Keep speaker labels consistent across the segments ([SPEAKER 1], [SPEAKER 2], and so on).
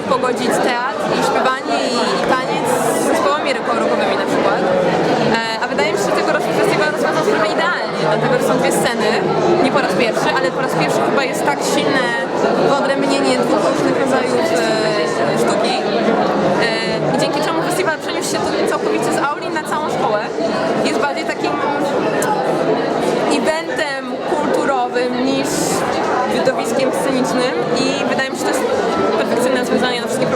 [SPEAKER 1] jak pogodzić teatr i śpiewanie i, taniec z zespołami ruchowymi na przykład. E, a wydaje mi się, że tegoroczny festiwal rozwiązał sprawę idealnie, dlatego że są dwie sceny, nie po raz pierwszy, ale po raz pierwszy chyba jest tak silne wyodrębnienie dwóch różnych rodzajów e, sztuki. E, I dzięki czemu festiwal przeniósł się całkowicie z auli na całą szkołę. Jest bardziej takim eventem kulturowym niż widowiskiem scenicznym i wydaje mi się, że to jest związanie na wszystkie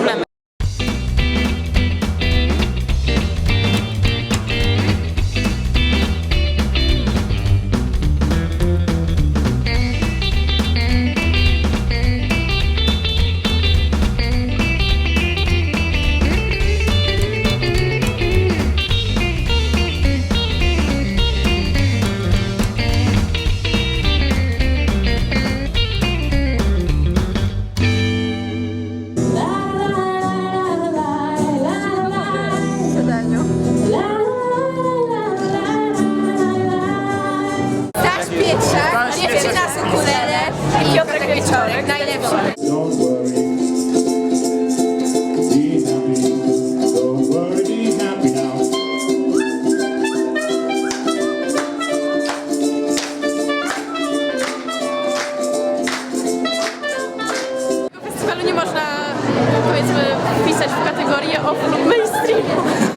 [SPEAKER 1] wieczorek, najlepszy. Don't nie można, powiedzmy, wpisać w kategorię off lub mainstreamu.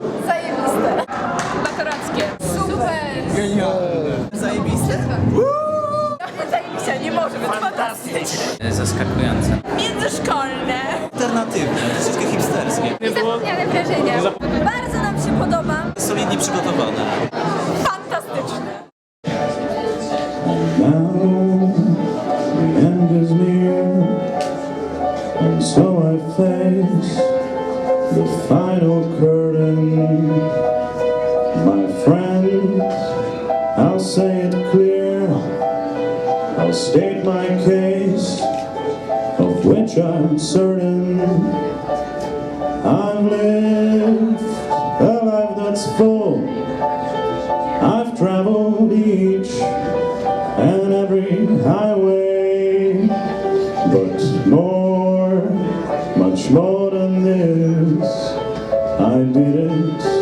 [SPEAKER 1] Fantastycznie.
[SPEAKER 2] Zaskakujące.
[SPEAKER 1] Międzyszkolne.
[SPEAKER 2] Alternatywne, troszeczkę hipsterskie.
[SPEAKER 1] Zapomniane wrażenia. Bardzo nam się podoba.
[SPEAKER 2] Solidnie przygotowane.
[SPEAKER 1] Fantastyczne.
[SPEAKER 3] So I face the final curtain. I'll state my case, of which I'm certain. I've lived a life that's full. I've traveled each and every highway, but more, much more than this, I did it